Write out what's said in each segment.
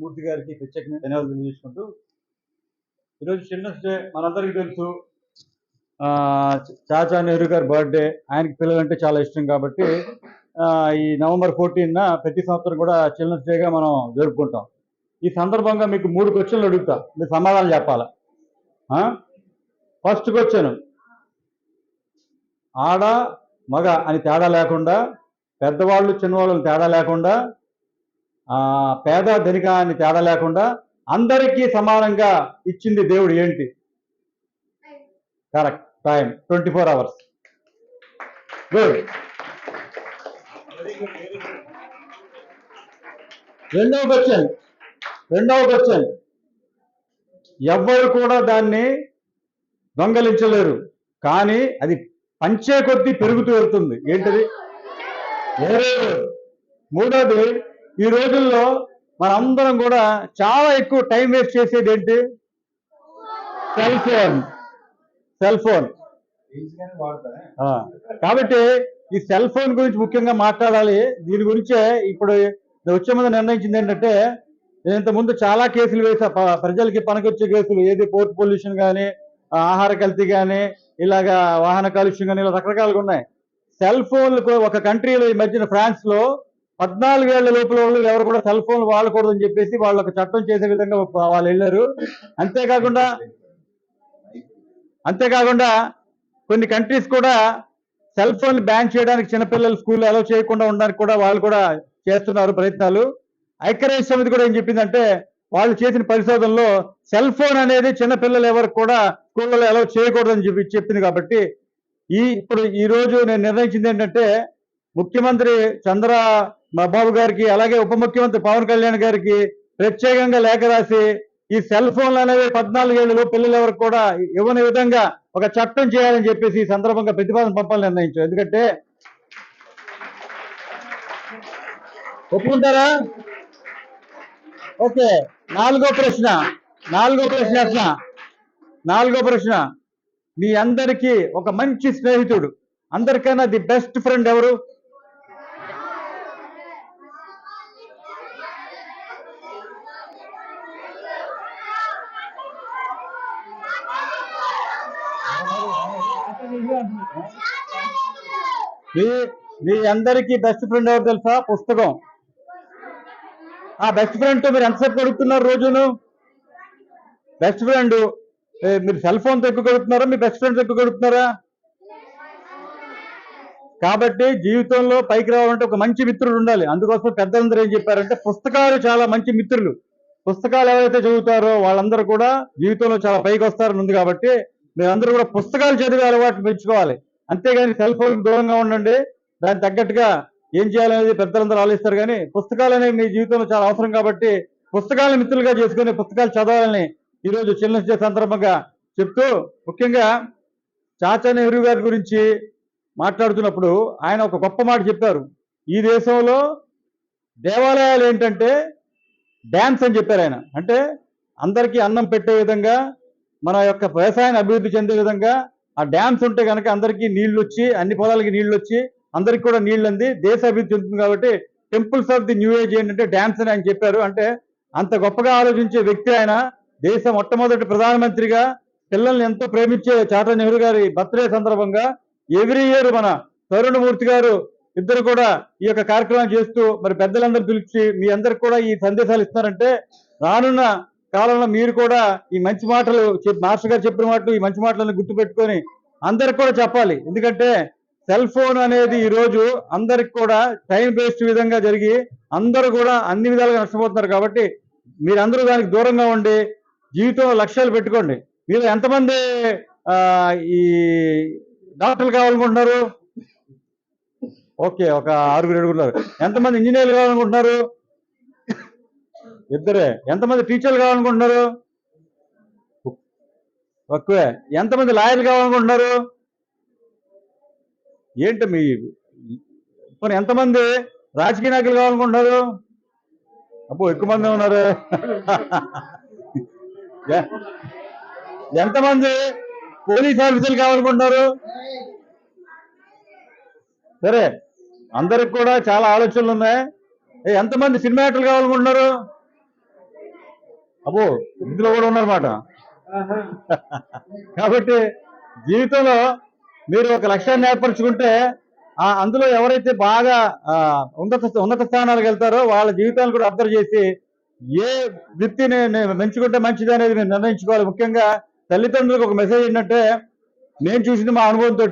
మూర్తి గారికి ప్రత్యేకంగా ధన్యవాదాలు తెలియజేసుకుంటూ ఈరోజు చిల్డ్రన్స్ డే మనందరికీ తెలుసు చాచా నెహ్రూ గారి బర్త్డే ఆయనకి పిల్లలంటే చాలా ఇష్టం కాబట్టి ఈ నవంబర్ ఫోర్టీన్ ప్రతి సంవత్సరం కూడా చిల్డ్రన్స్ డేగా మనం జరుపుకుంటాం. ఈ సందర్భంగా మీకు మూడు క్వశ్చన్లు అడుగుతా మీరు సమాధానం చెప్పాలా? ఫస్ట్ క్వశ్చన్ ఆడ మగ అని తేడా లేకుండా పెద్దవాళ్ళు చిన్నవాళ్ళు తేడా లేకుండా పేద ధనిక అని తేడా లేకుండా అందరికీ సమానంగా ఇచ్చింది దేవుడు ఏంటి? Correct time twenty four hours good రెండవ క్వశ్చన్ రెండవ క్వశ్చన్ ఎవ్వరు కూడా దాన్ని దొంగలించలేరు. కానీ అది పంచే కొద్దీ పెరుగుతూ వెళ్తుంది ఏంటది? మూడోది ఈ రోజుల్లో మనందరం కూడా చాలా ఎక్కువ టైం వేస్ట్ చేసేది ఏంటి? Cell phone. Cell phone. కాబట్టి ఈ సెల్ ఫోన్ గురించి ముఖ్యంగా మాట్లాడాలి. దీని గురించే ఇప్పుడు వచ్చే ముందు నిర్ణయించింది ఏంటంటే నేను ముందు చాలా కేసులు వేసా. ప్రజలకి పనికొచ్చే కేసులు ఏది పోర్ట్ పొల్యూషన్ కానీ ఆహార కల్తీ కానీ ఇలాగా వాహన కాలుష్యం కానీ ఇలా రకరకాలుగా ఉన్నాయి. సెల్ ఫోన్లు ఒక కంట్రీలో ఈ మధ్యన ఫ్రాన్స్లో పద్నాలుగేళ్ళ లోపల వాళ్ళు ఎవరు కూడా సెల్ ఫోన్ వాడకూడదని చెప్పేసి వాళ్ళు ఒక చట్టం చేసే విధంగా వాళ్ళు వెళ్ళారు. అంతేకాకుండా అంతేకాకుండా కొన్ని కంట్రీస్ కూడా సెల్ ఫోన్ బ్యాన్ చేయడానికి చిన్నపిల్లలు స్కూల్లో అలౌ చేయకుండా ఉండడానికి కూడా వాళ్ళు కూడా చేస్తున్నారు ప్రయత్నాలు. ఐక్యరాజ్య సమితి కూడా ఏం చెప్పిందంటే వాళ్ళు చేసిన పరిశోధనలో సెల్ ఫోన్ అనేది చిన్నపిల్లలు ఎవరికి కూడా స్కూళ్ళలో అలౌ చేయకూడదని చెప్పి చెప్పింది కాబట్టి ఈ ఇప్పుడు ఈ రోజు నేను నిర్ణయించింది ఏంటంటే ముఖ్యమంత్రి చంద్ర బాబు గారికి అలాగే ఉప ముఖ్యమంత్రి పవన్ కళ్యాణ్ గారికి ప్రత్యేకంగా లేఖ రాసి ఈ సెల్ ఫోన్లు అనేవి పద్నాలుగు ఏళ్ళలో పిల్లలు ఎవరికి కూడా ఇవ్వని విధంగా ఒక చట్టం చేయాలని చెప్పేసి ఈ సందర్భంగా ప్రతిపాదన పంపాలని నిర్ణయించారు. ఎందుకంటే ఒప్పుకుంటారా? ఓకే. నాలుగో ప్రశ్న. నాలుగో ప్రశ్న ప్రశ్న నాలుగో ప్రశ్న. మీ అందరికీ ఒక మంచి స్నేహితుడు. అందరికైనా ది బెస్ట్ ఫ్రెండ్ ఎవరు? మీ మీ అందరికీ బెస్ట్ ఫ్రెండ్ ఎవరు తెలుసా? పుస్తకం. ఆ బెస్ట్ ఫ్రెండ్ మీరు ఎంతసేపు గడుపుతున్నారు రోజును? బెస్ట్ ఫ్రెండ్ మీరు సెల్ ఫోన్తో ఎక్కువ గడుపుతున్నారా? మీ బెస్ట్ ఫ్రెండ్స్ ఎక్కువ గడుపుతున్నారా? కాబట్టి జీవితంలో పైకి రావాలంటే ఒక మంచి మిత్రుడు ఉండాలి. అందుకోసం పెద్దలందరూ ఏం చెప్పారంటే పుస్తకాలు చాలా మంచి మిత్రులు. పుస్తకాలు ఎవరైతే చదువుతారో వాళ్ళందరూ కూడా జీవితంలో చాలా పైకి వస్తారని ఉంది కాబట్టి మీరందరూ కూడా పుస్తకాలు చదివే అలవాటు పెంచుకోవాలి. అంతేగాని సెల్ ఫోన్ దూరంగా ఉండండి దానికి తగ్గట్టుగా ఏం చేయాలనేది పెద్దలందరూ ఆలోచిస్తారు కానీ పుస్తకాలు అనేవి మీ జీవితంలో చాలా అవసరం కాబట్టి పుస్తకాలను మిత్రులుగా చేసుకుని పుస్తకాలు చదవాలని ఈరోజు చిల్డ్రన్స్ డే సందర్భంగా చెప్తూ ముఖ్యంగా చాచా నెహ్రూ గారి గురించి మాట్లాడుతున్నప్పుడు ఆయన ఒక గొప్ప మాట చెప్పారు. ఈ దేశంలో దేవాలయాలు ఏంటంటే డ్యాన్స్ అని చెప్పారు ఆయన. అంటే అందరికీ అన్నం పెట్టే విధంగా మన యొక్క వ్యవసాయాన్ని అభివృద్ధి చెందే విధంగా ఆ డ్యామ్స్ ఉంటే కనుక అందరికీ నీళ్ళు వచ్చి అన్ని పొలాలకి నీళ్ళు వచ్చి అందరికి కూడా నీళ్ళు అంది దేశ అభివృద్ధి చెందుతుంది కాబట్టి temples of the new age ఏంటంటే డ్యామ్స్ అని ఆయన చెప్పారు. అంటే అంత గొప్పగా ఆలోచించే వ్యక్తి ఆయన. దేశ మొట్టమొదటి ప్రధానమంత్రిగా పిల్లల్ని ఎంతో ప్రేమించే చాటా నెహ్రూ గారి బర్త్డే సందర్భంగా ఎవ్రీ ఇయర్ మన తరుణమూర్తి గారు ఇద్దరు కూడా ఈ యొక్క కార్యక్రమం చేస్తూ మరి పెద్దలందరూ పిలిచి మీ అందరికి కూడా ఈ సందేశాలు ఇస్తున్నారంటే రానున్న కాలంలో మీరు కూడా ఈ మంచి మాటలు మాస్టర్ గారు చెప్పిన మాటలు ఈ మంచి మాటలను గుర్తుపెట్టుకొని అందరికి కూడా చెప్పాలి. ఎందుకంటే సెల్ ఫోన్ అనేది ఈ రోజు అందరికి కూడా టైం వేస్ట్ విధంగా జరిగి అందరూ కూడా అన్ని విధాలుగా నష్టపోతున్నారు కాబట్టి మీరందరూ దానికి దూరంగా ఉండి జీవితంలో లక్ష్యాలు పెట్టుకోండి. మీరు ఎంతమంది ఈ డాక్టర్లు కావాలనుకుంటున్నారు? ఓకే ఒక ఆరుగురు ఏడుగురు ఎంతమంది ఇంజనీర్లు కావాలనుకుంటున్నారు? ఇద్దరే. ఎంతమంది టీచర్లు కావాలనుకుంటున్నారు? తక్కువే ఎంతమంది లాయర్లు కావాలనుకుంటున్నారు? ఏంటి మీ మరి ఎంతమంది రాజకీయ నాయకులు కావాలనుకుంటున్నారు? అబ్బో ఎక్కువ మంది ఉన్నారు. ఎంతమంది పోలీస్ ఆఫీసర్లు కావాలనుకుంటున్నారు? సరే అందరికి కూడా చాలా ఆలోచనలు ఉన్నాయి. ఎంతమంది సినిమా యాక్టర్లు కావాలనుకుంటున్నారు? అబ్బో ఇందులో కూడా ఉన్నారన్నమాట. కాబట్టి జీవితంలో మీరు ఒక లక్ష్యాన్ని ఏర్పరచుకుంటే ఆ అందులో ఎవరైతే బాగా ఉన్నత ఉన్నత స్థానాలకు వెళ్తారో వాళ్ళ జీవితాలను కూడా అబ్జర్వ్ చేసి ఏ వృత్తిని నేను ఎంచుకుంటే మంచిది అనేది మీరు నిర్ణయించుకోవాలి. ముఖ్యంగా తల్లిదండ్రులకు ఒక మెసేజ్ ఏంటంటే నేను చూసిన మా అనుభవంతో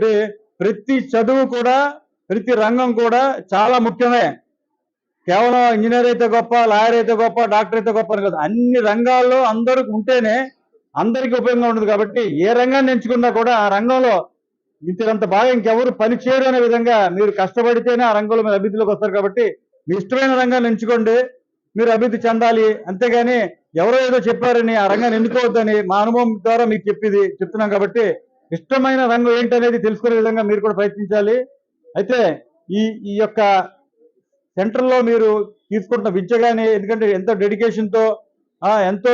ప్రతి చదువు కూడా ప్రతి రంగం కూడా చాలా ముఖ్యమే. కేవలం ఇంజనీర్ అయితే గొప్ప లాయర్ అయితే గొప్ప డాక్టర్ అయితే గొప్ప అని కాదు. అన్ని రంగాల్లో అందరూ ఉంటేనే అందరికీ ఉపయోగంగా ఉంటుంది కాబట్టి ఏ రంగాన్ని ఎంచుకున్నా కూడా ఆ రంగంలో ఇంతకంత బాగా ఇంకెవరు పని చేయరు అనే విధంగా మీరు కష్టపడితేనే ఆ రంగంలో మీరు అభివృద్ధిలోకి వస్తారు కాబట్టి మీ ఇష్టమైన రంగాన్ని ఎంచుకోండి మీరు అభివృద్ధి చెందాలి. అంతేగాని ఎవరో ఏదో చెప్పారని ఆ రంగాన్ని ఎన్నుకోవద్దని మా అనుభవం ద్వారా మీకు చెప్పేది చెప్తున్నాం కాబట్టి ఇష్టమైన రంగం ఏంటనేది తెలుసుకునే విధంగా మీరు కూడా ప్రయత్నించాలి. అయితే ఈ ఈ యొక్క సెంటర్లో మీరు తీసుకుంటున్న విద్య కానీ ఎందుకంటే ఎంతో డెడికేషన్తో ఎంతో